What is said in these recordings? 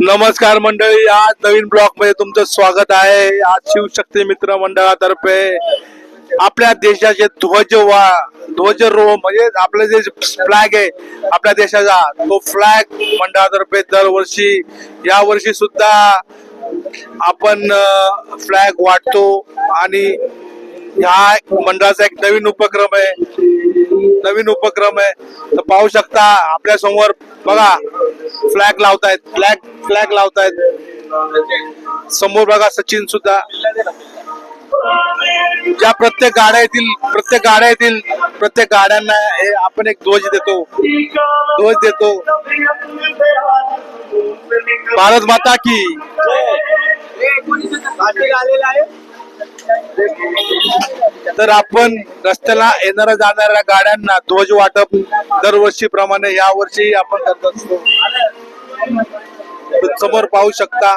नमस्कार मंडळी आज नवीन ब्लॉकमध्ये तुमचं स्वागत आहे. आज शिवशक्ती मित्र मंडळातर्फे आपल्या देशाचे ध्वज वा ध्वज रो म्हणजे आपला जे फ्लॅग आहे आपल्या देशाचा तो फ्लॅग मंडळातर्फे दरवर्षी या वर्षी सुद्धा आपण फ्लॅग वाटतो. आणि ह्या मंडळाचा एक नवीन उपक्रम आहे. नवीन उपक्रम आहे. तर पाहू शकता आपल्यासमोर बघा फ्लॅग लावतायत. फ्लॅग फ्लॅग लावतायत. समोर बघा सचिन सुद्धा. ज्या प्रत्येक गाड्या येतील प्रत्येक गाड्या येतील प्रत्येक गाड्यांना हे आपण एक ध्वज देतो. ध्वज देतो. भारत माता की. तर आपण रस्त्याला येणाऱ्या जाणाऱ्या गाड्यांना ध्वज वाटप दरवर्षी प्रमाणे या वर्षी आपण करत असतो. समोर पाहू शकता.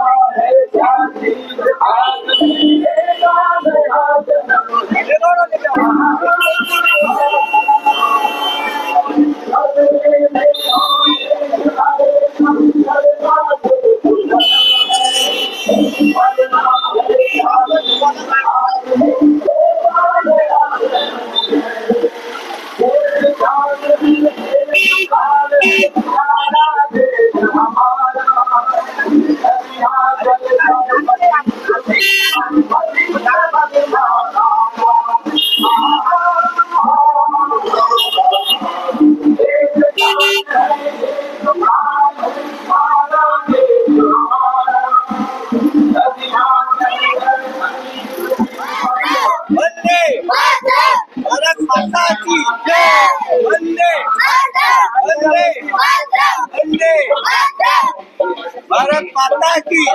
भारत माता की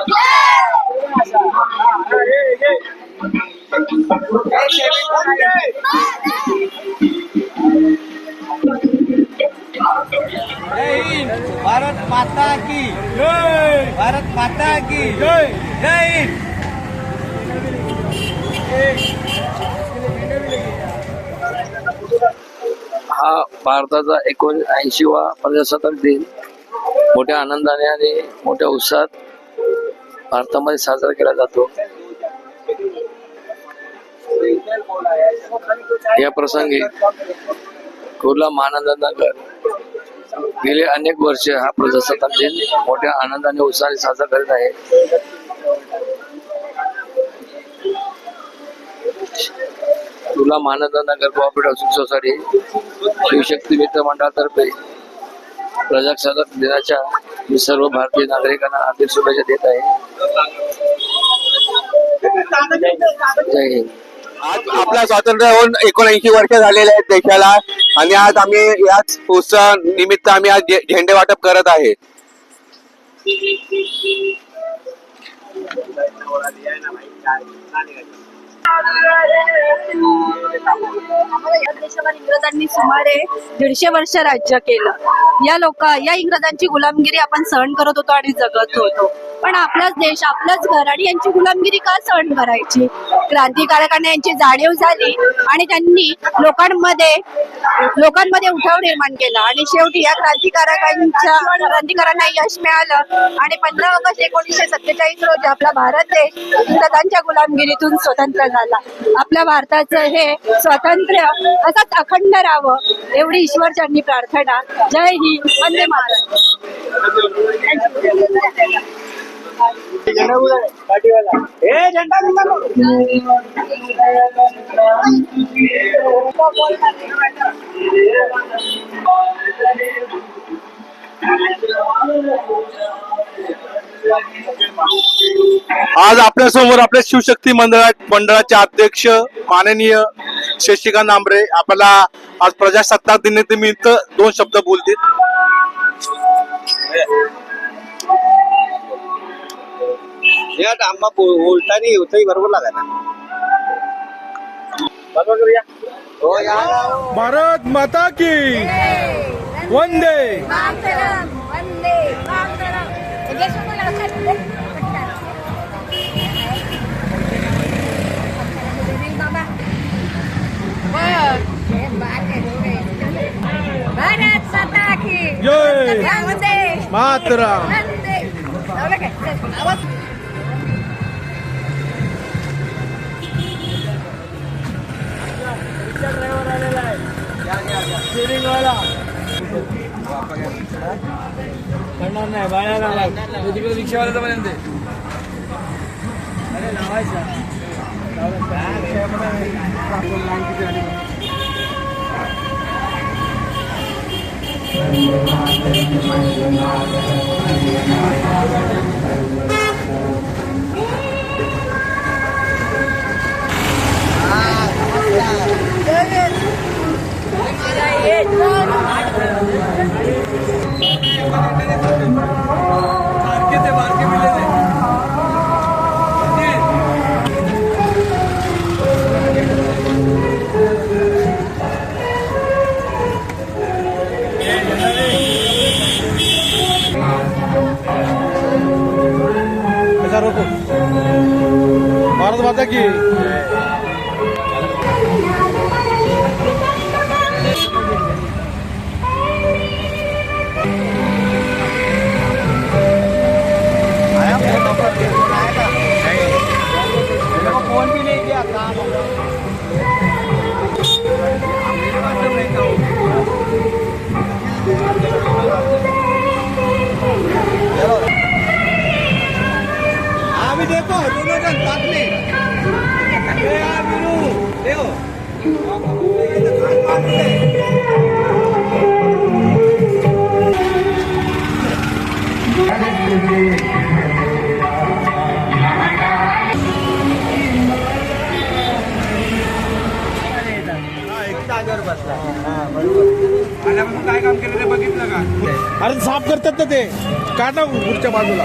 जय हिंद भारत माता की. जय भारत माता की. जय जय हिंद. हा भारताचा एकोणऐंशीवा प्रजासत्ताक दिन. मोठ्या आनंदाने आणि मोठ्या उत्साहात भारतामध्ये साजरा केला जातो. या प्रसंगी कुर्ला महानंद नगर गेले अनेक वर्ष हा प्रजासत्ताक दिन मोठ्या आनंदाने उत्साहाने साजरा करीत आहे. तुला महानंद नगर कोऑपरेटिव्ह सोसायटी शिवशक्ती मित्र मंडळातर्फे प्रजासत्ताक दिनाच्या मी सर्व भारतीय नागरिकांना हार्दिक शुभेच्छा देत आहे. जय हिंद. आज आपला स्वातंत्र्य होऊन एकोणऐंशी वर्ष झालेले आहेत देशाला आणि आज आम्ही याच उत्सव निमित्त आम्ही आज झे- झेंडे वाटप करत आहे. देशावर इंग्रजांनी सुमारे दीडशे वर्ष राज्य केलं. या लोक या इंग्रजांची गुलामगिरी आपण सहन करत होतो आणि जगत होतो. पण आपलाच देश आपलंच घर आणि यांची गुलामगिरी का सहन करायची? क्रांतिकारकांना यांची जाणीव झाली आणि त्यांनी लोकांमध्ये लोकांमध्ये उठाव निर्माण केला. आणि शेवटी या क्रांतिकारकांच्या क्रांतिकारांना यश मिळालं. आणि पंधरा ऑगस्ट एकोणीसशे सत्तेचाळीस रोजी आपला भारत देश इंग्रजांच्या गुलामगिरीतून स्वतंत्र झाला. आपल्या भारताचं हे स्वातंत्र्य असंच अखंड राहावं एवढी ईश्वरचरणी प्रार्थना. जय हिंद. वंदे मातरम. हे झेंडा आज आपल्यासमोर आपल्या शिवशक्ती मंडळा मंडळाचे अध्यक्ष माननीय शशिकांत आंबरे आपल्याला आज प्रजासत्ताक दिनानिमित्त दोन शब्द बोलतील. यात आंबा बोलताना होतही बरोबर लागा ना. हो या. भारत माता की। वंदे. मातरम देशमुख लक्षात बाबा भारत माता की जय. वंदे मातरा वंदे लावलं काय? चल, आवाज़ भारत माता की काम केलं ते बघितलं का? अरे साफ करतात ना ते. काढा पुढच्या बाजूला.